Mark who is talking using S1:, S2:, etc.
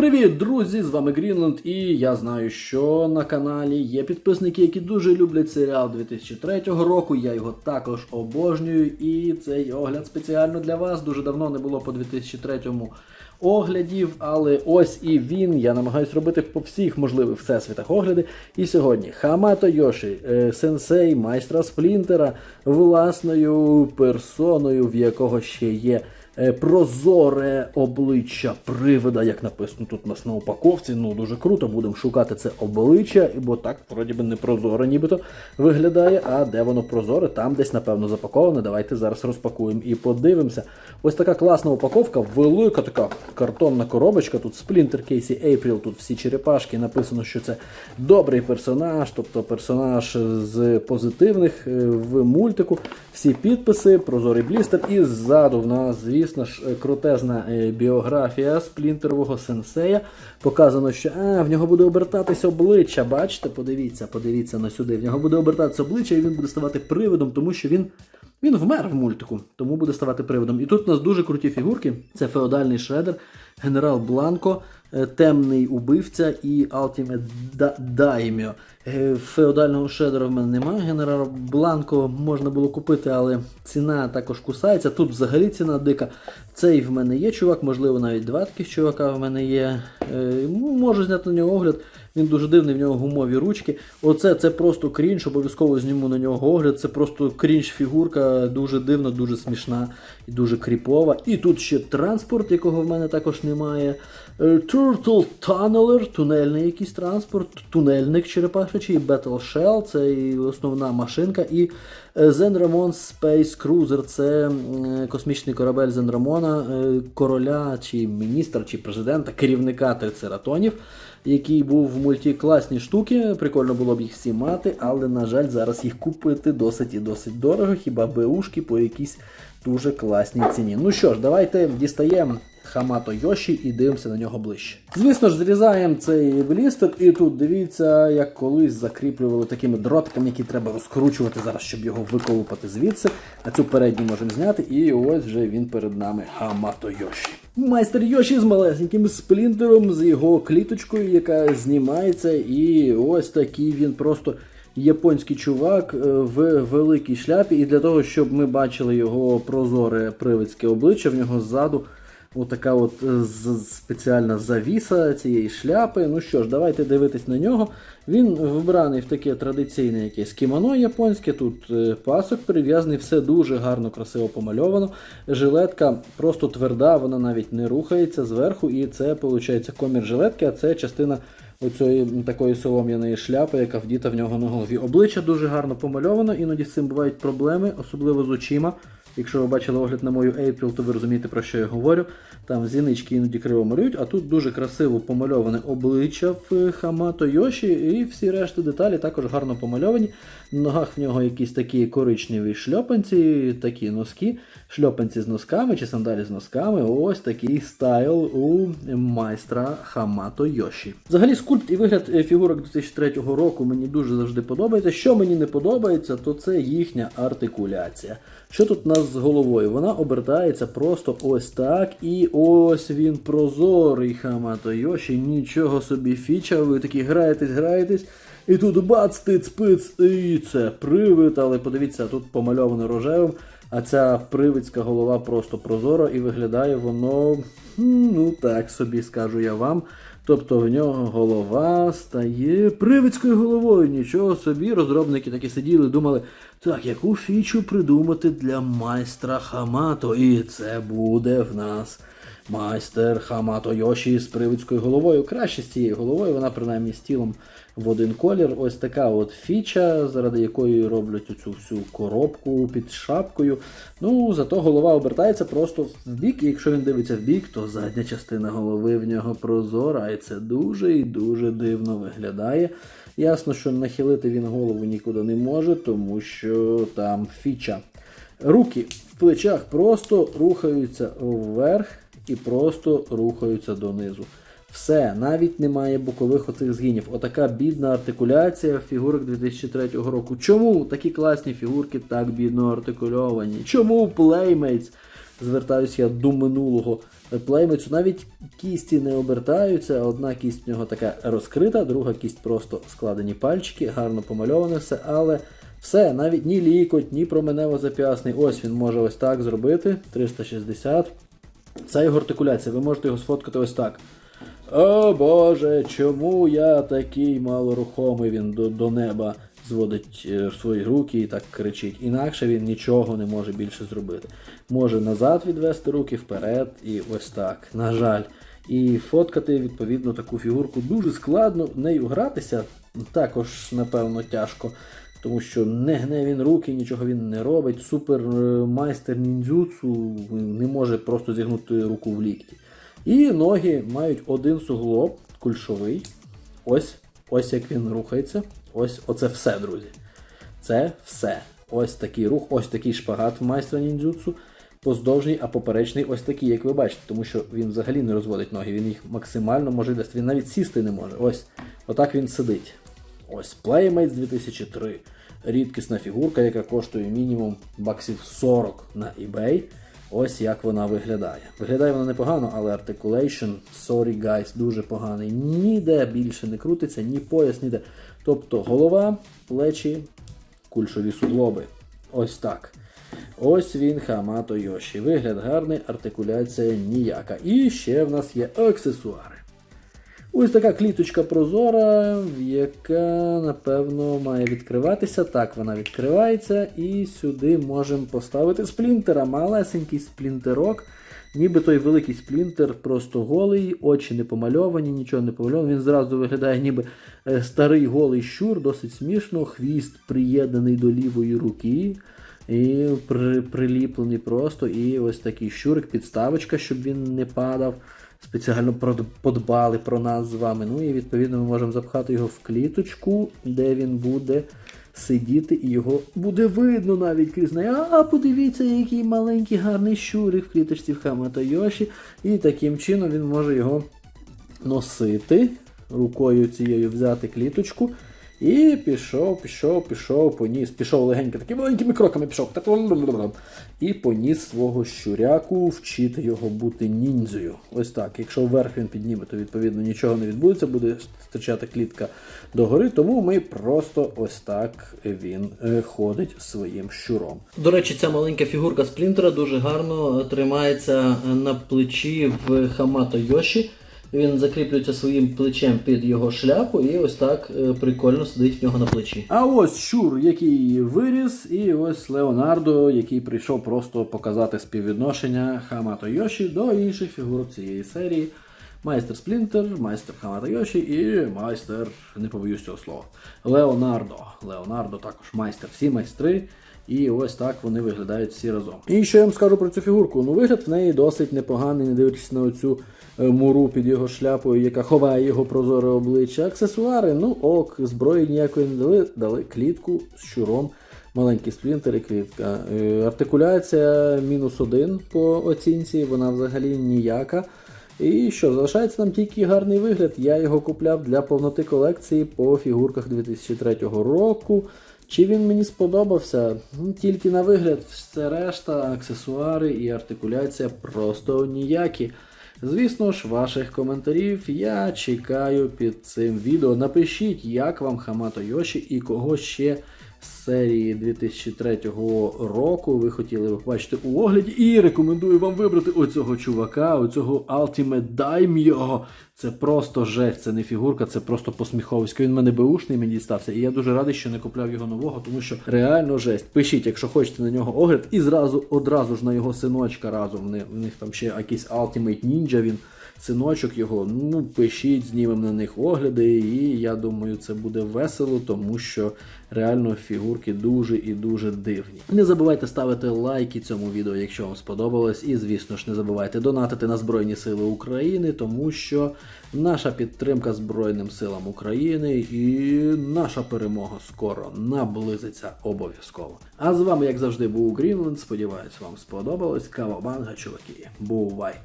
S1: Привіт, друзі! З вами Грінленд, і я знаю, що на каналі є підписники, які дуже люблять серіал 2003 року. Я його також обожнюю, і цей огляд спеціально для вас. Дуже давно не було по 2003 оглядів, але ось і він. Я намагаюся робити по всіх можливих всесвітах огляди. І сьогодні Хамато Йоші, е, сенсей, майстра Сплінтера, власною персоною, в якого ще є. Е, Прозоре обличчя привида, як написано тут у нас на упаковці. Ну дуже круто, будемо шукати це обличчя, бо так вроді би не прозоре, нібито виглядає. А де воно прозоре? Там десь, напевно, запаковане. Давайте зараз розпакуємо і подивимося. Ось така класна упаковка, велика така картонна коробочка. Тут Splinter Casey April, тут всі черепашки. Написано, що це добрий персонаж, тобто персонаж з позитивних е, в мультику. Всі підписи, прозорий блістер. І ззаду в нас, звісно ж, е, крутезна е, біографія сплінтерового сенсея. Показано, що а, в нього буде обертатися обличчя. Бачите, подивіться, подивіться на сюди. В нього буде обертатися обличчя, і він буде ставати привидом, тому що він. Він вмер в мультику, тому буде ставати приводом. І тут у нас дуже круті фігурки. Це феодальний шредер, генерал Бланко, темний убивця і Ultimate Daimyo. Е, Феодального шедера в мене немає. Генерала Бланко можна було купити, але ціна також кусається. Тут взагалі ціна дика. Цей в мене є чувак, можливо, навіть два таких чувака в мене є. Е, Можу зняти на нього огляд. Він дуже дивний, в нього гумові ручки. Оце це просто крінж, обов'язково зніму на нього огляд. Це просто крінж фігурка, дуже дивна, дуже смішна і дуже кріпова. І тут ще транспорт, якого в мене також немає. Е, Turtle Tunneler, тунельний якийсь транспорт, тунельник черепашечий, Battle Shell, це і основна машинка. І е, Zenramon Space Cruiser, це е, космічний корабель Зенрамона, е, короля чи міністра, чи президента, керівника трицератонів який був в мульті класні штуки. Прикольно було б їх всі мати, але, на жаль, зараз їх купити досить і досить дорого, хіба беушки по якійсь дуже класній ціні. Ну що ж, давайте дістаємо. Хамато Йоші і дивимося на нього ближче. Звісно ж, зрізаємо цей блістер, і тут дивіться, як колись закріплювали такими дротиками, які треба розкручувати зараз, щоб його виколупати звідси. А цю передню можемо зняти, і ось вже він перед нами Хамато Йоші. Майстер Йоші з малесеньким сплінтером, з його кліточкою, яка знімається, і ось такий він просто японський чувак е, в великій шляпі. І для того, щоб ми бачили його прозоре привидське обличчя, в нього ззаду отака от е, спеціальна завіса цієї шляпи. Ну що ж, давайте дивитись на нього. Він вбраний в таке традиційне якесь кімоно японське. Тут е, пасок прив'язаний, все дуже гарно, красиво помальовано. Жилетка просто тверда, вона навіть не рухається зверху, і це виходить комір жилетки, а це частина оцієї такої солом'яної шляпи, яка вдіта в нього на голові. Обличчя дуже гарно помальовано, іноді з цим бувають проблеми, особливо з очима. Якщо ви бачили огляд на мою April, то ви розумієте, про що я говорю. Там зінички іноді криво малюють, а тут дуже красиво помальоване обличчя в Хамато Йоші, і всі решти деталі також гарно помальовані. На ногах в нього якісь такі коричневі шльопанці, такі носки, шльопанці з носками чи сандалі з носками. Ось такий стайл у майстра Хамато Йоші. Взагалі, скульпт і вигляд е, фігурок 2003 року мені дуже завжди подобається. Що мені не подобається, то це їхня артикуляція. Що тут нас з головою? Вона обертається просто ось так. І ось він прозорий Хамато Йоші. Нічого собі фіча. Ви такі граєтесь, граєтесь. І тут бац, тиц, пиц, і це привид, але подивіться, тут помальовано рожевим. А ця привидська голова просто прозора і виглядає воно, ну так собі скажу я вам. Тобто в нього голова стає привидською головою. Нічого собі, розробники такі сиділи, думали, так, яку фічу придумати для майстра Хамато? І це буде в нас майстер Хамато Йоші з привидською головою. Краще з цією головою, вона принаймні з тілом в один колір. Ось така от фіча, заради якої роблять оцю всю коробку під шапкою. Ну, зато голова обертається просто в бік, і якщо він дивиться в бік, то задня частина голови в нього прозора, і це дуже і дуже дивно виглядає. Ясно, що нахилити він голову нікуди не може, тому що там фіча. Руки в плечах просто рухаються вверх і просто рухаються донизу. Все, навіть немає бокових оцих згинів. Отака бідна артикуляція фігурок 2003 року. Чому такі класні фігурки так бідно артикульовані? Чому Playmates звертаюсь я до минулого плеймецю. Навіть кісті не обертаються. Одна кість в нього така розкрита, друга кість просто складені пальчики, гарно помальоване все, але все, навіть ні лікоть, ні променево зап'ясний. Ось він може ось так зробити. 360. Це його артикуляція. Ви можете його сфоткати ось так. О Боже, чому я такий малорухомий? Він до, до неба зводить е, свої руки і так кричить. Інакше він нічого не може більше зробити. Може назад відвести руки вперед і ось так. На жаль. І фоткати відповідно таку фігурку дуже складно. Нею гратися також, напевно, тяжко. Тому що не гне він руки, нічого він не робить. Супер е, ніндзюцу не може просто зігнути руку в лікті. І ноги мають один суглоб, кульшовий. Ось, ось як він рухається. Ось оце все, друзі. Це все. Ось такий рух, ось такий шпагат в майстра ніндзюцу. Поздовжній, а поперечний ось такий, як ви бачите, тому що він взагалі не розводить ноги, він їх максимально може дати. Він навіть сісти не може. Ось. Отак він сидить. Ось Playmates 2003. Рідкісна фігурка, яка коштує мінімум баксів 40 на eBay. Ось як вона виглядає. Виглядає вона непогано, але articulation, sorry guys, дуже поганий. Ніде більше не крутиться, ні пояс, ніде. Тобто голова, плечі, кульшові суглоби. Ось так. Ось він Хамато Йоші. Вигляд гарний, артикуляція ніяка. І ще в нас є аксесуари. Ось така кліточка прозора, яка, напевно, має відкриватися. Так, вона відкривається. І сюди можемо поставити сплінтера. Малесенький сплінтерок. Ніби той великий сплінтер, просто голий, очі не помальовані, нічого не помальовані. Він зразу виглядає, ніби е, старий голий щур, досить смішно. Хвіст приєднаний до лівої руки. І при, приліплений просто. І ось такий щурик, підставочка, щоб він не падав спеціально подбали про нас з вами. Ну і відповідно ми можемо запхати його в кліточку, де він буде сидіти, і його буде видно навіть крізь неї. А подивіться, який маленький гарний щурик в кліточці в Хамата Йоші. І таким чином він може його носити, рукою цією взяти кліточку. І пішов, пішов, пішов, поніс, пішов легенько такими маленькими кроками пішов. Так. І поніс свого щуряку вчити його бути ніндзею. Ось так. Якщо вверх він підніме, то відповідно нічого не відбудеться, буде стичати клітка догори. Тому ми просто ось так він е, ходить своїм щуром. До речі, ця маленька фігурка сплінтера дуже гарно тримається на плечі в Хамато Йоші. Він закріплюється своїм плечем під його шляпу і ось так е, прикольно сидить в нього на плечі. А ось Щур, який виріс, і ось Леонардо, який прийшов просто показати співвідношення Хамато Йоші до інших фігурок цієї серії. Майстер Сплінтер, майстер Хамато Йоші і майстер, не побоюсь цього слова, Леонардо. Леонардо також майстер, всі майстри. І ось так вони виглядають всі разом. І що я вам скажу про цю фігурку? Ну, вигляд в неї досить непоганий, не дивлячись на оцю е, муру під його шляпою, яка ховає його прозоре обличчя. Аксесуари, ну ок, зброї ніякої не дали, дали клітку з щуром. Маленький сплінтер і клітка. Е, Артикуляція мінус один по оцінці, вона взагалі ніяка. І що, залишається нам тільки гарний вигляд. Я його купляв для повноти колекції по фігурках 2003 року. Чи він мені сподобався? Ну, Тільки на вигляд, все решта, аксесуари і артикуляція просто ніякі. Звісно ж, ваших коментарів я чекаю під цим відео. Напишіть, як вам Хамато Йоші і кого ще з серії 2003 року ви хотіли б бачити у огляді. І рекомендую вам вибрати оцього чувака, оцього Ultimate Daimyo. Це просто жесть, це не фігурка, це просто посміховисько. Він мене беушний мені дістався. І я дуже радий, що не купляв його нового, тому що реально жесть. Пишіть, якщо хочете на нього огляд, і зразу одразу ж на його синочка разом. В них там ще якийсь Ultimate Ninja, він синочок його. Ну, пишіть, знімемо на них огляди, і я думаю, це буде весело, тому що реально фігурки дуже і дуже дивні. Не забувайте ставити лайки цьому відео, якщо вам сподобалось. І, звісно ж, не забувайте донатити на Збройні Сили України, тому що наша підтримка Збройним силам України і наша перемога скоро наблизиться обов'язково. А з вами, як завжди, був Грінленд. Сподіваюсь, вам сподобалось. Кавабанга, чуваки. Бувайте!